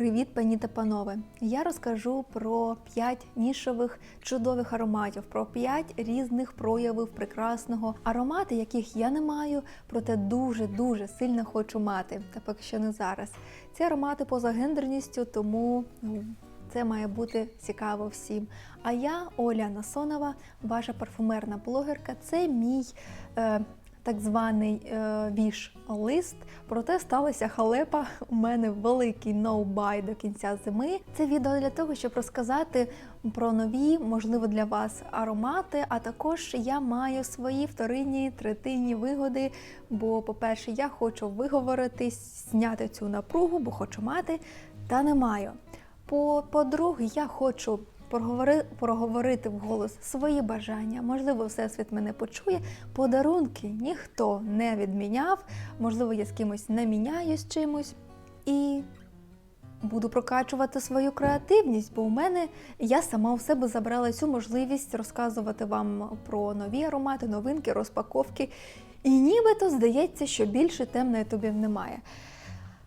Привіт, пані та панове! Я розкажу про 5 нішових чудових ароматів, про 5 різних проявів прекрасного аромати, яких я не маю, проте дуже дуже сильно хочу мати. Та поки що не зараз. Ці аромати поза гендерністю, тому ну, це має бути цікаво всім. А я, Оля Насонова, ваша парфумерна блогерка. Це мій. Е, так званий е, віш-лист, проте сталася халепа. У мене великий ноу-бай до кінця зими. Це відео для того, щоб розказати про нові, можливо, для вас аромати. А також я маю свої вторинні, третинні вигоди. Бо, по-перше, я хочу виговоритись, зняти цю напругу, бо хочу мати, та не маю. По- По-друге, я хочу проговори, проговорити вголос свої бажання. Можливо, всесвіт мене почує. Подарунки ніхто не відміняв. Можливо, я з кимось не міняюсь чимось. І буду прокачувати свою креативність, бо у мене я сама у себе забрала цю можливість розказувати вам про нові аромати, новинки, розпаковки. І нібито здається, що більше темної тобі немає.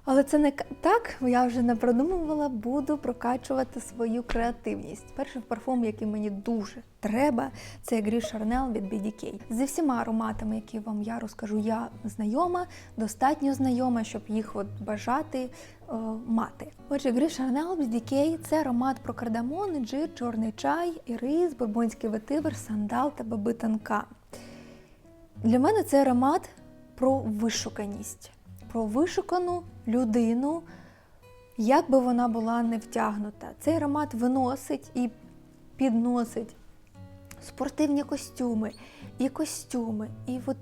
Але це не так, я вже не продумувала, буду прокачувати свою креативність. Перший парфум, який мені дуже треба, це Грі Шарнел від BDK. Зі всіма ароматами, які вам я розкажу, я знайома, достатньо знайома, щоб їх от бажати е, мати. Отже, Грі Шарнел BDK – це аромат про кардамон, інжир, чорний чай, ірис, бурбонський ветивер, сандал та баби танка. Для мене це аромат про вишуканість, про вишукану людину, як би вона була не втягнута. Цей аромат виносить і підносить спортивні костюми і костюми. І от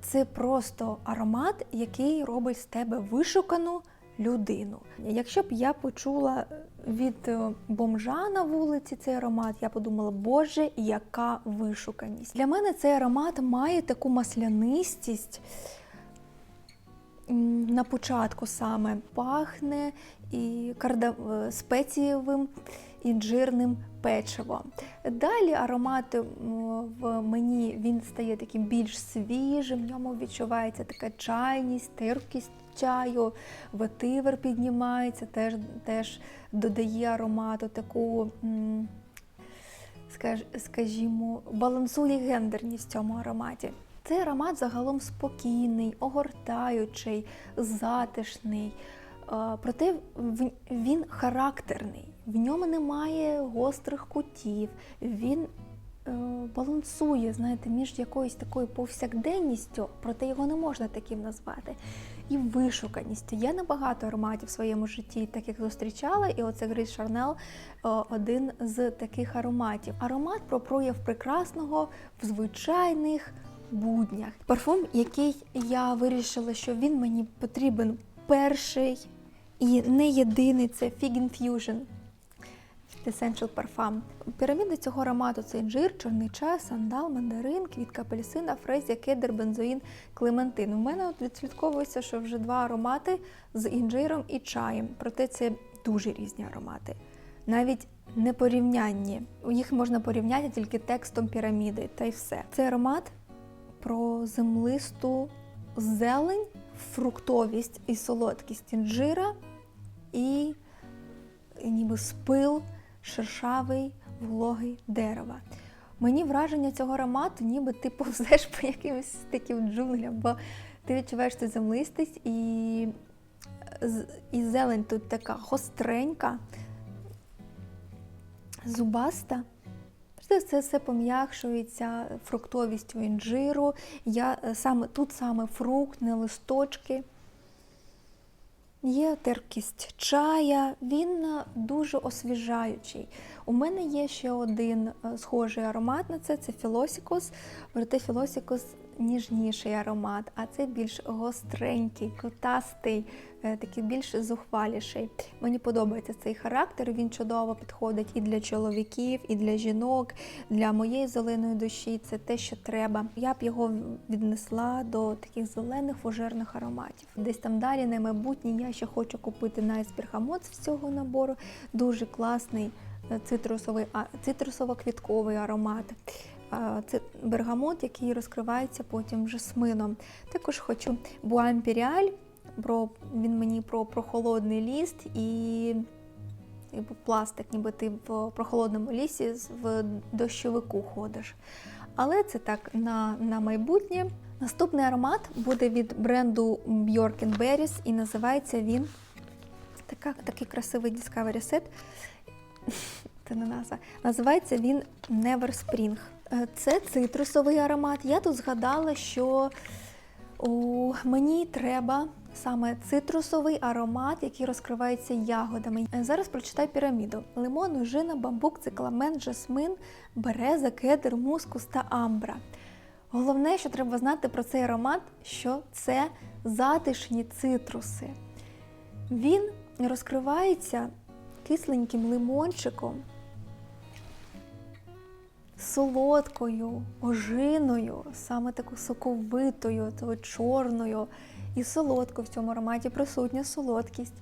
це просто аромат, який робить з тебе вишукану людину. Якщо б я почула від е, бомжа на вулиці цей аромат, я подумала, боже, яка вишуканість. Для мене цей аромат має таку маслянистість. На початку саме пахне і е, спецієвим інжирним печивом. Далі аромат в мені він стає таким більш свіжим, в ньому відчувається така чайність, терпкість чаю, ветивер піднімається, теж, теж додає аромату таку. скажімо, балансує гендерність в цьому ароматі. Цей аромат загалом спокійний, огортаючий, затишний. Е, Проте він характерний, в ньому немає гострих кутів, він е, балансує, знаєте, між якоюсь такою повсякденністю, проте його не можна таким назвати. І вишуканістю. Я небагато ароматів в своєму житті таких зустрічала, і оце Гріс Шарнел е, один з таких ароматів. Аромат про прояв прекрасного в звичайних буднях. Парфум, який я вирішила, що він мені потрібен перший і не єдиний, це Fig Infusion. Essential Parfum. Піраміди цього аромату це інжир, чорний чай, сандал, мандарин, квітка апельсина, фрезія, кедр, бензоїн, клементин. У мене от відслідковується, що вже два аромати з інжиром і чаєм. Проте це дуже різні аромати. Навіть не порівнянні. Їх можна порівняти тільки текстом піраміди, та й все. Цей аромат про землисту зелень, фруктовість і солодкість інжира і ніби спил шершавий, вологий дерева. Мені враження цього аромату, ніби ти повзеш по якимось таким джунглям, бо ти відчуваєш цю землистість і, і зелень тут така гостренька, зубаста. Це все, все пом'якшується фруктовістю інжиру. Я, е, саме, тут саме фрукт, не листочки. Є терпкість чая, він е, дуже освіжаючий. У мене є ще один е, схожий аромат на це це Філосікус. Проте Філосікус ніжніший аромат, а це більш гостренький, кутастий, е, такий більш зухваліший. Мені подобається цей характер. Він чудово підходить і для чоловіків, і для жінок, для моєї зеленої душі. Це те, що треба. Я б його віднесла до таких зелених фужерних ароматів. Десь там далі на майбутнє я ще хочу купити Bergamot з цього набору. Дуже класний е, цитрусовий, цитрусово-квітковий аромат. Це бергамот, який розкривається потім жасмином. Також хочу Буа Імперіаль Про він мені про прохолодний ліст і, і пластик, ніби ти в прохолодному лісі в дощовику ходиш. Але це так на, на майбутнє. Наступний аромат буде від бренду Bjork Berries і називається він така, такий красивий Discovery Set. Це не назва. Називається він Never Spring. Е, Це цитрусовий аромат. Я тут згадала, що о, мені треба саме цитрусовий аромат, який розкривається ягодами. Е, Зараз прочитай піраміду: лимон, ожина, бамбук, цикламен, жасмин, береза, кедр, мускус та амбра. Головне, що треба знати про цей аромат, що це затишні цитруси. Він розкривається кисленьким лимончиком, солодкою, ожиною, саме таку соковитою, то чорною. І солодко в цьому ароматі присутня солодкість.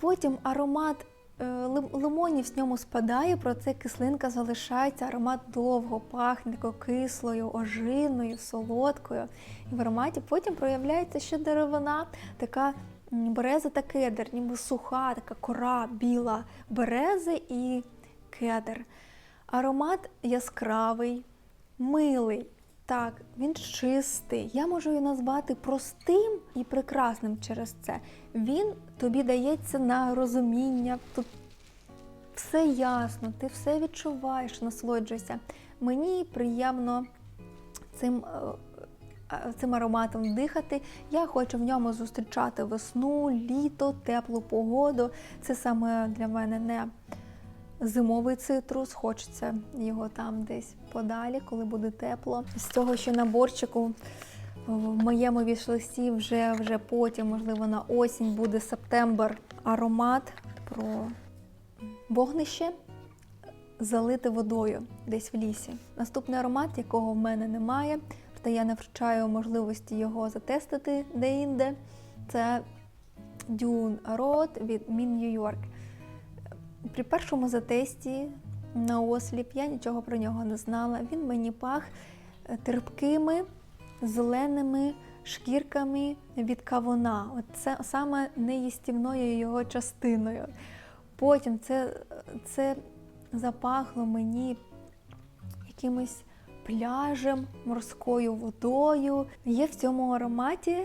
Потім аромат е, лимонів з ньому спадає, проте кислинка залишається. Аромат довго пахне такою кислою, ожиною, солодкою. І в ароматі потім проявляється ще деревина, така береза та кедр, ніби суха, така кора біла берези і кедр. Аромат яскравий, милий. Так, він чистий. Я можу його назвати простим і прекрасним через це. Він тобі дається на розуміння. Тут все ясно, ти все відчуваєш, насолоджуєшся. Мені приємно цим, е, е, цим ароматом дихати. Я хочу в ньому зустрічати весну, літо, теплу погоду. Це саме для мене не зимовий цитрус, хочеться його там десь подалі, коли буде тепло. З цього, що на борчику в моєму вішлисті вже, вже потім, можливо, на осінь буде септембр аромат про вогнище залите водою десь в лісі. Наступний аромат, якого в мене немає, проте я не втрачаю можливості його затестити де-інде. Це Dune Road від New York. При першому затесті на осліп я нічого про нього не знала. Він мені пах е, терпкими, зеленими шкірками від кавуна. От це саме неїстівною його частиною. Потім це, це запахло мені якимось пляжем, морською водою. Є в цьому ароматі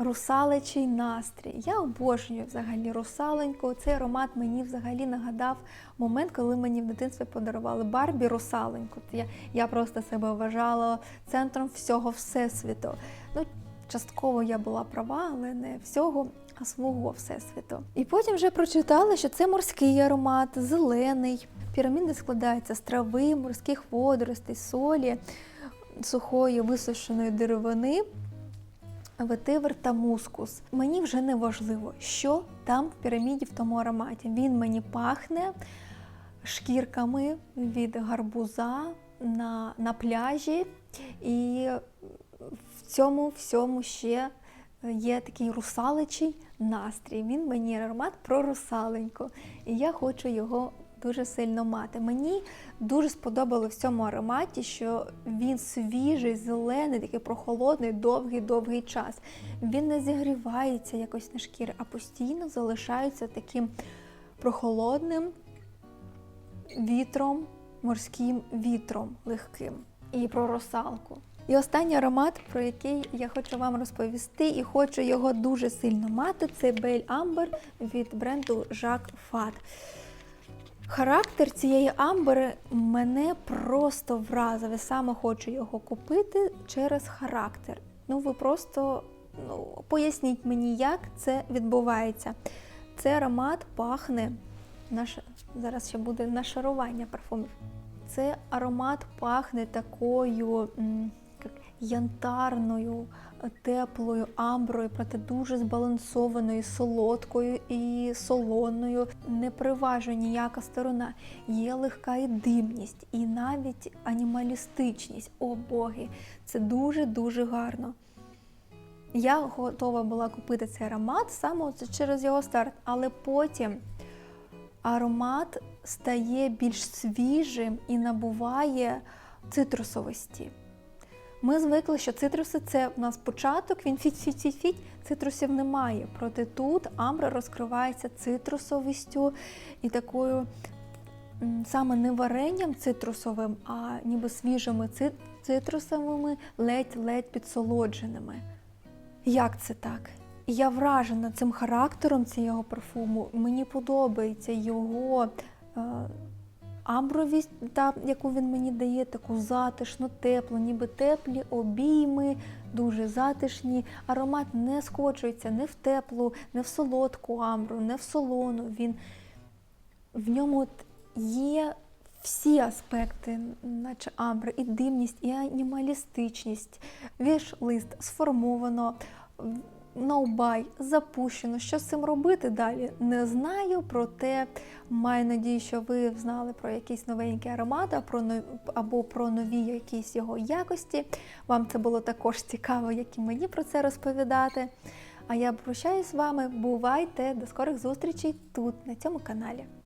русаличий настрій. Я обожнюю взагалі русаленьку. Цей аромат мені взагалі нагадав момент, коли мені в дитинстві подарували Барбі русаленьку. Я, я просто себе вважала центром всього всесвіту. Ну, частково я була права, але не всього, а свого всесвіту. І потім вже прочитала, що це морський аромат, зелений. Піраміди складаються з трави, морських водоростей, солі, сухої висушеної деревини ветивер та мускус. Мені вже не важливо, що там в піраміді в тому ароматі. Він мені пахне шкірками від гарбуза на, на пляжі, і в цьому всьому ще є такий русаличий настрій. Він мені аромат про русаленьку, і я хочу його дуже сильно мати. Мені дуже сподобалося в цьому ароматі, що він свіжий, зелений, такий прохолодний, довгий-довгий час. Він не зігрівається якось на шкірі, а постійно залишається таким прохолодним вітром, морським вітром легким. І про русалку. І останній аромат, про який я хочу вам розповісти, і хочу його дуже сильно мати, це Бель Амбер від бренду Jacques Fat. Характер цієї амбери мене просто вразив. Я саме хочу його купити через характер. Ну, ви просто ну, поясніть мені, як це відбувається. Цей аромат пахне, наш, зараз ще буде нашарування парфумів. Це аромат пахне такою янтарною, теплою амброю, проте дуже збалансованою, солодкою і солоною. Не приважує ніяка сторона. Є легка і димність, і навіть анімалістичність. О боги, це дуже-дуже гарно. Я готова була купити цей аромат саме через його старт, але потім аромат стає більш свіжим і набуває цитрусовості. Ми звикли, що цитруси це у нас початок, він фіть-фіть-фіть, цитрусів немає. Проте тут амбра розкривається цитрусовістю і такою саме не варенням цитрусовим, а ніби свіжими цитрусовими, ледь-ледь підсолодженими. Як це так? Я вражена цим характером цього парфуму. Мені подобається його е, амбровість, та, яку він мені дає, таку затишну, теплу, ніби теплі обійми, дуже затишні. Аромат не скочується не в теплу, не в солодку амбру, не в солону. Він в ньому є всі аспекти, наче амбри, і димність, і анімалістичність. Віш-лист сформовано, ноубай запущено. Що з цим робити далі? Не знаю, проте маю надію, що ви знали про якийсь новенький аромат або про нові якісь його якості. Вам це було також цікаво, як і мені про це розповідати. А я прощаюсь з вами. Бувайте! До скорих зустрічей тут, на цьому каналі.